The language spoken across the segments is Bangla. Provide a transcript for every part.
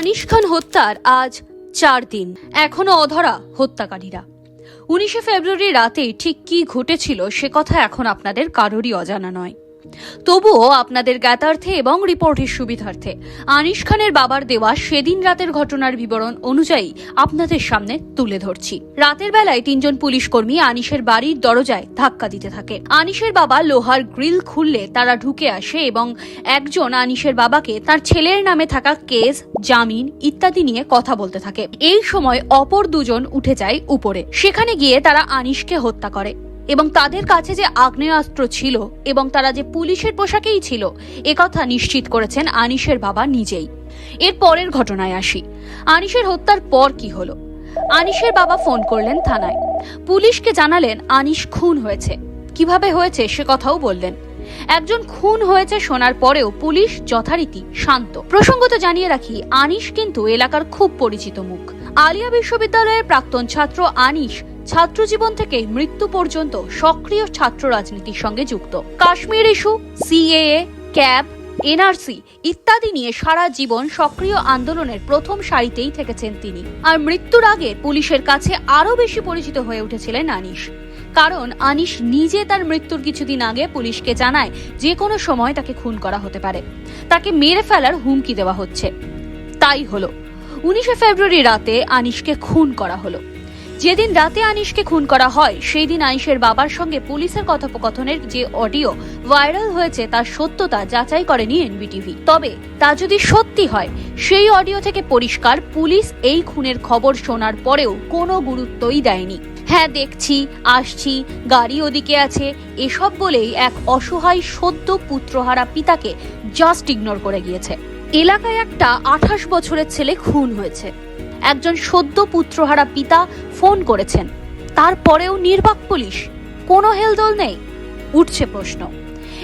আনিস খান হত্যার আজ চার দিন। এখনও অধরা হত্যাকারীরা। উনিশে ফেব্রুয়ারি রাতে ঠিক কি ঘটেছিল সে কথা এখন আপনাদের কারোরই অজানা নয়। তবুও আপনাদের জ্ঞাতার্থে এবং রিপোর্টের সুবিধার্থে আনিস খানের বাবার দেওয়া সেদিন রাতের ঘটনার বিবরণ অনুযায়ী আপনাদের সামনে তুলে ধরছি। রাতের বেলায় তিনজন পুলিশ কর্মী আনিসের বাড়ির দরজায় ধাক্কা দিতে থাকে। আনিসের বাবা লোহার গ্রিল খুললে তারা ঢুকে আসে এবং একজন আনিসের বাবাকে তার ছেলের নামে থাকা কেস, জামিন ইত্যাদি নিয়ে কথা বলতে থাকে। এই সময় অপর দুজন উঠে যায় উপরে। সেখানে গিয়ে তারা আনিসকে হত্যা করে। এবং তাদের কাছে যে আগ্নেয়াস্ত্র ছিল এবং তারা যে পুলিশের পোশাকেই ছিল একথা নিশ্চিত করেছেন আনিসের বাবা নিজেই। এর পরের ঘটনায় আসি। আনিসের হত্যার পর কি হলো? আনিসের বাবা ফোন করলেন থানায়। পুলিশকে জানালেন আনিস খুন হয়েছে। কীভাবে হয়েছে সে কথাও বললেন। একজন খুন হয়েছে শোনার পরেও পুলিশ যথারীতি শান্ত। প্রসঙ্গত জানিয়ে রাখি আনিস কিন্তু এলাকার খুব পরিচিত মুখ। আলিয়া বিশ্ববিদ্যালয়ের প্রাক্তন ছাত্র আনিস ছাত্র জীবন থেকে মৃত্যু পর্যন্ত সক্রিয় ছাত্র রাজনীতির সঙ্গে যুক্ত। Kashmir issue, CAA, CAB, NRC ইত্যাদি নিয়ে সারা জীবন সক্রিয় আন্দোলনের প্রথম সারিতেই থেকেছেন তিনি। আর মৃত্যুর আগে পুলিশের কাছে আরও বেশি পরিচিত হয়ে উঠেছিলেন আনিস কারণ আনিস নিজে তার মৃত্যুর কিছুদিন আগে পুলিশকে জানায় যে কোনো সময় তাকে খুন করা হতে পারে। তাকে মেরে ফেলার হুমকি দেওয়া হচ্ছে। তাই হলো। উনিশে ফেব্রুয়ারি রাতে আনিসকে খুন করা হলো। যেদিন রাতে আনিসকে খুন করা হয় সেই দিন আনিসের বাবার সঙ্গে পুলিশের কথোপকথনের যে অডিও ভাইরাল হয়েছে, তার সত্যতা যাচাই করেনি এনবিটিভি। তবে তা যদি সত্যি হয়, সেই অডিও থেকে পরিষ্কার পুলিশ এই খুনের খবর শোনার পরেও কোনো গুরুত্বই দেয়নি। হ্যাঁ দেখছি, আসছি, গাড়ি ওদিকে আছে, এসব বলেই এক অসহায় সদ্য পুত্রহারা পিতাকে জাস্ট ইগনোর করে গিয়েছে। এলাকায় একটা আঠাশ বছরের ছেলে খুন হয়েছে। একজন সদ্য পুত্রহারা পিতা ফোন করেছেন। তারপরেও নির্বাক পুলিশ, কোনো হেলদোল নেই, উঠছে প্রশ্ন।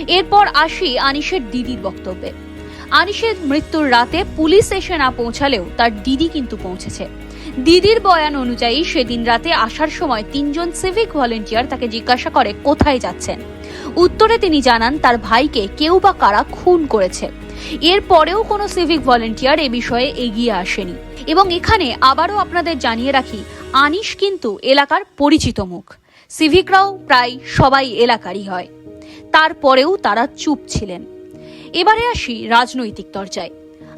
এরপর আসি আনিসের দিদির বক্তব্যে। আনিসের মৃত্যুর রাতে পুলিশ এসে না পৌঁছালেও তার দিদি কিন্তু পৌঁছেছে। দিদির বয়ান অনুযায়ী সেদিন রাতে আসার সময় তিনজন সিভিক ভলেন্টিয়ার তাকে জিজ্ঞাসা করে কোথায় যাচ্ছেন। উত্তরে তিনি জানান, তার ভাইকে কেউ বা কারা খুন করেছে। এর পরেও কোনো সিভিক ভলেন্টিয়ার এ বিষয়ে এগিয়ে আসেনি। এবং এখানে আবারও আপনাদের জানিয়ে রাখি, আনিস কিন্তু এলাকার পরিচিত মুখ। সিভিকরাও প্রায় সবাই এলাকারই হয়। তারপরেও তারা চুপ ছিলেন। এবারে আসি রাজনৈতিক দরজায়।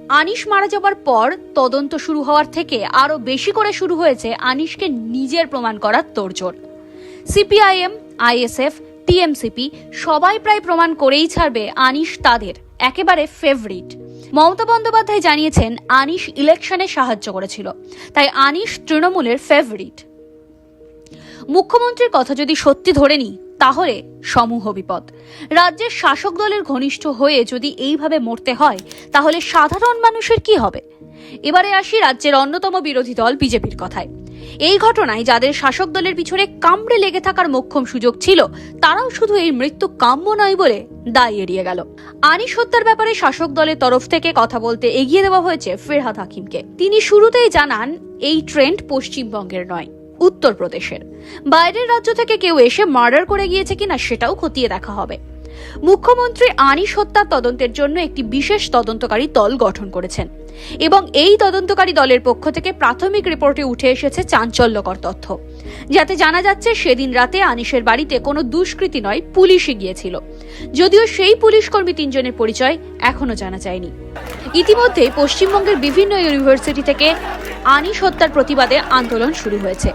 আনিস মারা যাবার পর তদন্ত শুরু হওয়ার থেকে আরও বেশি করে শুরু হয়েছে আনিসকে নিজের প্রমাণ করার তোড়জোড়। সিপিআইএম, আইএসএফ, টিএমসিপি সবাই প্রায় প্রমাণ করেই ছাড়বে আনিস তাদের। একেবারে ফেভারিট মমতা বন্দ্যোপাধ্যায় জানিয়েছেন আনিস ইলেকশনে সাহায্য করেছিল। তাই আনিস তৃণমূলের ফেভারিট মুখ্যমন্ত্রীর কথা যদি সত্যি ধরে নিই, তাহলে সমূহ বিপদ। রাজ্যের শাসক দলের ঘনিষ্ঠ হয়ে যদি এইভাবে মরতে হয়, তাহলে সাধারণ মানুষের কি হবে? এবারে আসি রাজ্যের অন্যতম বিরোধী দল বিজেপির কথায়। এই ঘটনায় যাদের শাসক দলের পিছনে কামড়ে লেগে থাকার মোক্ষম সুযোগ ছিল, তারাও শুধু এই মৃত্যু কাম্য নয় বলে দায় এড়িয়ে গেল। আনিস হত্যার ব্যাপারে শাসক দলের তরফ থেকে কথা বলতে এগিয়ে দেওয়া হয়েছে ফেরহাদ হাকিমকে। তিনি শুরুতেই জানান, এই ট্রেন্ড পশ্চিমবঙ্গের নয়, উত্তরপ্রদেশের। বাইরের রাজ্য থেকে কেউ এসে মার্ডার করে গিয়েছে কিনা সেটাও খতিয়ে দেখা হবে। মুখ্যমন্ত্রী আনিস হত্যার তদন্তের জন্য একটি বিশেষ তদন্তকারী দল গঠন করেছেন। এবং এই তদন্তকারী দলের পক্ষ থেকে প্রাথমিক রিপোর্টে উঠে এসেছে চাঞ্চল্যকর তথ্য। যাতে জানা যাচ্ছে, সেদিন রাতে আনিসের বাড়িতে কোনো দুষ্কৃতী নয়, পুলিশই গিয়েছিল। যদিও সেই পুলিশ কর্মী তিনজনের পরিচয় এখনও জানা যায়নি। ইতিমধ্যে পশ্চিমবঙ্গের বিভিন্ন ইউনিভার্সিটি থেকে আনিস হত্যার প্রতিবাদে আন্দোলন শুরু হয়েছে।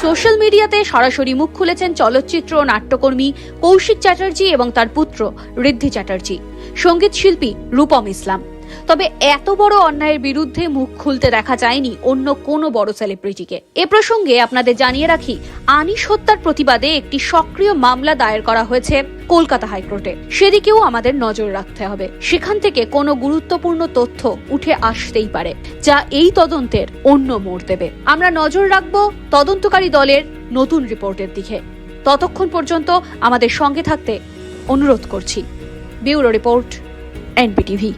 সোশ্যাল মিডিয়াতে সরাসরি মুখ খুলেছেন চলচ্চিত্র নাট্যকর্মী কৌশিক চ্যাটার্জি এবং তার পুত্র ঋদ্ধি চ্যাটার্জি। সংগীত শিল্পী রূপম ইসলাম। তবে এত বড় অন্যায়ের বিরুদ্ধে মুখ খুলতে দেখা যায়নি অন্য কোনো বড় সেলিব্রিটিকে এ প্রসঙ্গে আপনাদের জানিয়ে রাখি, আনিস হত্যার প্রতিবাদে একটি সক্রিয় মামলা দায়ের করা হয়েছে কলকাতা হাইকোর্টে। সেদিকেও আমাদের নজর রাখতে হবে। সেখান থেকে কোনো গুরুত্বপূর্ণ তথ্য উঠে আসতেই পারে, যা এই তদন্তের অন্য মোড় দেবে। আমরা নজর রাখব তদন্তকারী দলের নতুন রিপোর্টের দিকে। ততক্ষণ পর্যন্ত আমাদের সঙ্গে থাকতে অনুরোধ করছি। Bureau report, NPTV.